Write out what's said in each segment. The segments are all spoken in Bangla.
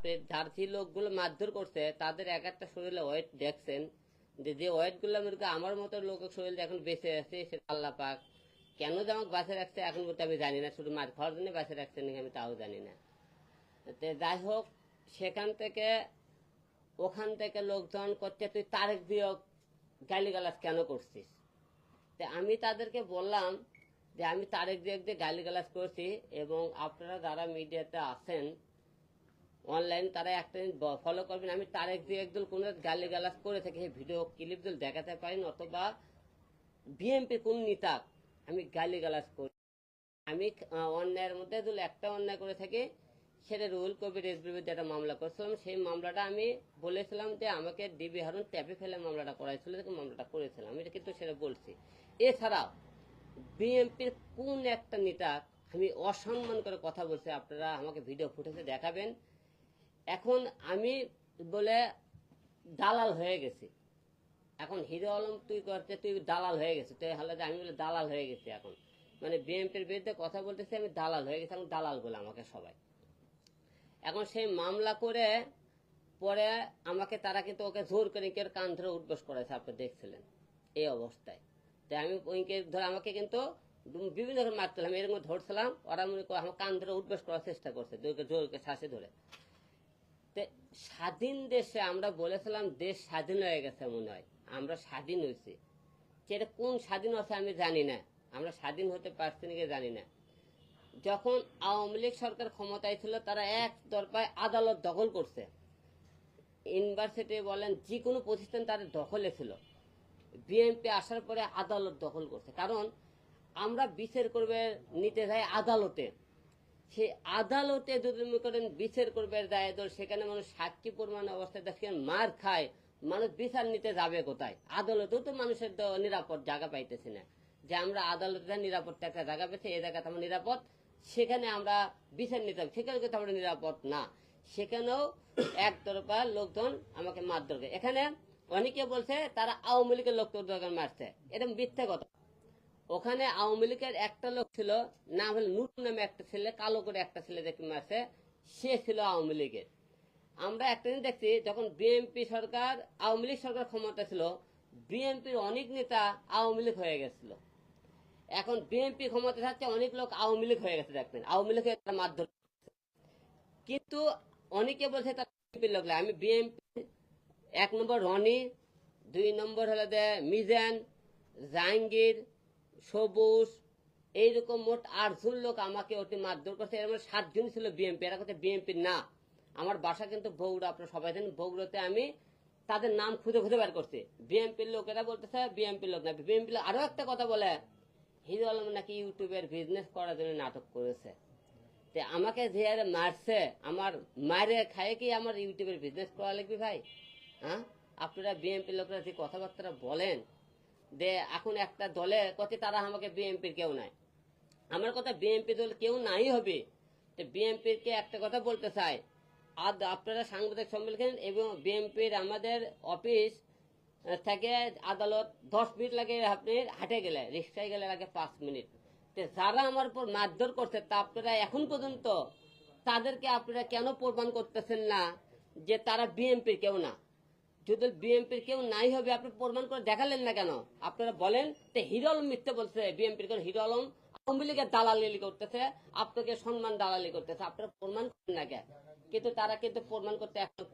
আপনি যে লোকগুলো মারধর করছে, তাদের এক একটা শরীরে ওয়েট দেখছেন। যে যে ওয়েটগুলো আমার মতো লোকের শরীরে এখন বেঁচে আছে সেটা আল্লাহ পাক কেন যে আমাকে বাঁচে রাখছে এখন বলতে আমি জানি না, শুধু মার খাওয়ার জন্য বাঁচে রাখছে নাকি আমি তাও জানি না। তো যাই হোক, সেখান থেকে, ওখান থেকে লোকজন করছে, তুই তারেক দিয়ে গালিগালাজ কেন করছিস? তো আমি তাদেরকে বললাম যে, আমি তারেক দিয়ে গালিগালাজ করছি এবং আপনারা যারা মিডিয়াতে আছেন অনলাইন তারা একটা ফলো করবেন। আমি তারেক দিয়ে একদল কোন গালিগালাজ করে থেকে ভিডিও ক্লিপ দল দেখাতে পারেন অথবা বিএনপি কোন নেতা, আমি গালিগালাজ করি। আমি অন্যায়ের মধ্যে একটা অন্যায় করে থাকি, সেটা রুহুল কবির বিরুদ্ধে একটা মামলা করেছিলাম। সেই মামলাটা আমি বলেছিলাম যে আমাকে ডিবি হারুন ট্যাপে ফেলে মামলাটা করাইছিল দেখে মামলাটা করেছিলাম। এটা কিন্তু সেটা বলছি। এছাড়াও বিএনপির কোন একটা নেতা, আমি অসম্মান করে কথা বলছি, আপনারা আমাকে ভিডিও ফুটেজে দেখাবেন। এখন আমি বলে দালাল হয়ে গেছি। এখন হিরো আলম, তুই করতে তুই দালাল হয়ে গেছিস, তুই হলে আমি বলে দালাল হয়ে গেছি এখন। মানে বিএনপির বিরুদ্ধে কথা বলতেছি, আমি দালাল হয়ে গেছি এখন দালাল বলে আমাকে সবাই। এখন সেই মামলা করে পরে আমাকে তারা কিন্তু ওকে জোর করে কেউ কান ধরে উঠবস করেছে আপনি দেখছিলেন এই অবস্থায়। তাই আমি ওইকে ধরে আমাকে কিন্তু বিভিন্ন ধরনের মারছিলাম এরকম ধরছিলাম, ওরা মনে করে আমার কান ধরে উঠবস করার চেষ্টা করছে জোরকে জোরকে শ্বাসে ধরে। স্বাধীন দেশে আমরা বলেছিলাম দেশ স্বাধীন হয়ে গেছে মনে হয়। আমরা স্বাধীন হয়েছি। সেটা কোন স্বাধীন আছে আমি জানি না। আমরা স্বাধীন হতে পারছি নাকি জানি না। যখন আওয়ামী লীগ সরকার ক্ষমতায় ছিল, তারা এক দরপায় আদালত দখল করছে। ইউনিভার্সিটি বলেন যে কোনো প্রতিষ্ঠান তাদের দখলে ছিল। বিএনপি আসার পরে আদালত দখল করছে। কারণ আমরা বিচার করবে নিতে যাই আদালতে। সেই আদালতে যদি মনে করেন বিচার করবে দায় দল, সেখানে মানুষ সাক্ষী প্রমাণ অবস্থায় দেখেন মার খায়, মানুষ বিচার নিতে যাবে কোথায়? আদালতেও তো মানুষের তো নিরাপদ জায়গা পাইতেছে না। যে আমরা আদালতে নিরাপদ একটা জায়গা পেয়েছি, এই জায়গাতে আমরা নিরাপদ, সেখানে আমরা বিচার নিতে হবে। সেখানে কিন্তু আমরা নিরাপদ না। সেখানেও একতরফা লোকজন আমাকে মারধর করে। এখানে অনেকে বলছে, তারা আওয়ামী লীগের লোক তোর মারছে। এটা মিথ্যে কথা। ওখানে আওয়ামী লীগের একটা লোক ছিল না হলে নূর নামে একটা ছেলে, কালো করে একটা ছেলে দেখে মারছে সে ছিল আওয়ামী লীগের। আমরা একটা জিনিস দেখছি, যখন বিএনপি সরকার, আওয়ামী লীগ সরকার ক্ষমতা ছিল বিএনপির অনেক নেতা আওয়ামী লীগ হয়ে গেছিল। এখন বিএনপি ক্ষমতা থাকছে অনেক লোক আওয়ামী লীগ হয়ে গেছে, দেখবেন। আওয়ামী লীগের তারা মারধর কিন্তু অনেকে বলছে, তার বিএনপির লোক আমি বিএনপি এক নম্বর রনি, দুই নম্বর হলো মিজান, জাহাঙ্গীর সবুজ, এইরকম মোট আটজন লোক আমাকে অতি মারধর করছে। এর মধ্যে সাতজন ছিল বিএনপি এরা কথা বিএনপির না। আমার বাসা কিন্তু বগুড়া, আপনারা সবাই জানেন বগুড়াতে আমি তাদের নাম খুঁজে খুঁজে বের করছি। বিএনপির লোকেরা বলতেছে বিএনপির লোক না। বিএনপি আরও একটা কথা বলে, হিরো আলম নাকি ইউটিউবের বিজনেস করার জন্য নাটক করেছে? তে আমাকে যে আরে মারছে, আমার মারে খায় কি আমার ইউটিউবের বিজনেস করা লাগবে ভাই? হ্যাঁ? আপনারা বিএনপি লোকরা যে কথাবার্তা বলেন যে এখন একটা দলে কত তারা আমাকে বিএনপির কেউ নাই। আমার কথা বিএনপি দল কেউ নাই হবে। তো বিএনপির কে একটা কথা বলতে চাই। আর আপনারা সাংবাদিক সম্মেলন এবং বিএনপির আমাদের অফিস থেকে আদালত দশ মিনিট লাগে আপনি হাটে গেলে, রিক্সায় গেলে লাগে পাঁচ মিনিট। তো যারা আমার উপর মারধর করছে, তা আপনারা এখন পর্যন্ত তাদেরকে আপনারা কেন প্রমাণ করতেছেন না যে তারা বিএনপির কেউ না? যদি বিএনপির কেউ নাই হবে, আপনি প্রমাণ করে দেখালেন না কেন? আপনারা বলেন যে হিরো আলম মিথ্যে বলছে। বিএনপির কোন হিরো আলম আওয়ামী লীগের দালালি করতেছে, আপনাকে সম্মান দালালি করতেছে। আপনারা প্রমাণ করেন না কেন? কিন্তু তারা কিন্তু প্রমাণ করতে এখন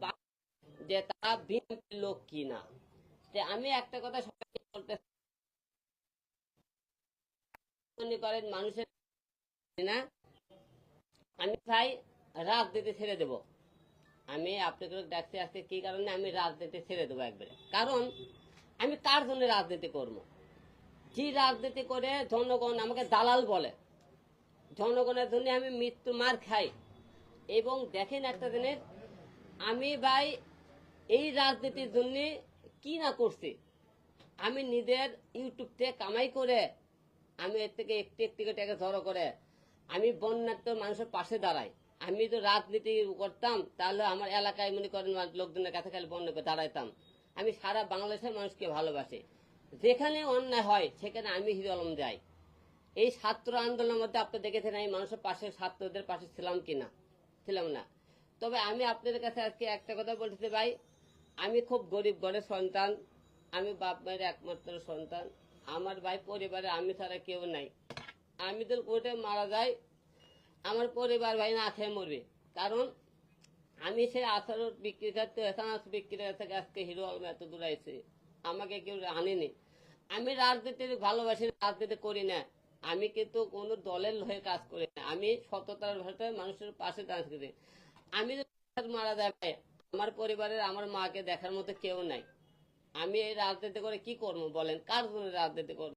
যে তারা বিএনপির লোক কি না আমি একটা কথা সবাইকে বলতে করেন মানুষের না, আমি চাই রাজনীতি ছেড়ে দেব। আমি আপনাকে ডাকতে আসতে কি কারণে আমি রাজনীতি ছেড়ে দেবো একবারে? কারণ আমি কার জন্য রাজনীতি করব? যে রাজনীতি করে জনগণ আমাকে দালাল বলে? জনগণের জন্য আমি মৃত্যু মার খাই। এবং দেখেন একটা জিনিস, আমি ভাই এই রাজনীতির জন্য কি না করছি? আমি নিজের ইউটিউব থেকে কামাই করে, আমি এর থেকে একটি একটি টাকা জড়ো করে, আমি বন্যার্থ মানুষের পাশে দাঁড়াই। আমি তো রাজনীতি করতাম, তাহলে আমার এলাকায় মনে করেন লোকজনের কাছে খালি বন্যা করে দাঁড়াইতাম। আমি সারা বাংলাদেশের মানুষকে ভালোবাসি। যেখানে অন্যায় হয়, সেখানে আমি হিরো আলম যাই। এই ছাত্র আন্দোলনের মধ্যে আপনি দেখেছেন আমি মানুষের পাশে, ছাত্রদের পাশে ছিলাম কিনা ছিলাম না। তবে আমি আপনাদের কাছে আজকে একটা কথা বলতে ভাই। আমি খুব গরিব ঘরের সন্তান, আমি বাপ মায়ের একমাত্র সন্তান। আমার ভাই পরিবারে আমি ছাড়া কেউ নাই। আমি তো কোর্টে মারা যাই আমার পরিবার ভাই না খেয়ে মরবে। কারণ আমি সে আসার বিক্রি করতে এসানাস বিক্রি থেকে আজকে হিরো আলম এত দূর আইছে। আমাকে কেউ আনেনি। আমি রাজনীতির ভালোবাসি রাজনীতি করি না। আমি কিন্তু কোনো দলের হয়ে কাজ করি না। আমি সততার ভাষায় মানুষের পাশে কাজ করি আমি মারা ভাই, আমার পরিবারের আমার মাকে দেখার মতো কেউ নাই। আমি এই রাজনীতি করে কি করব বলেন? কার জন্য রাজনীতি করব?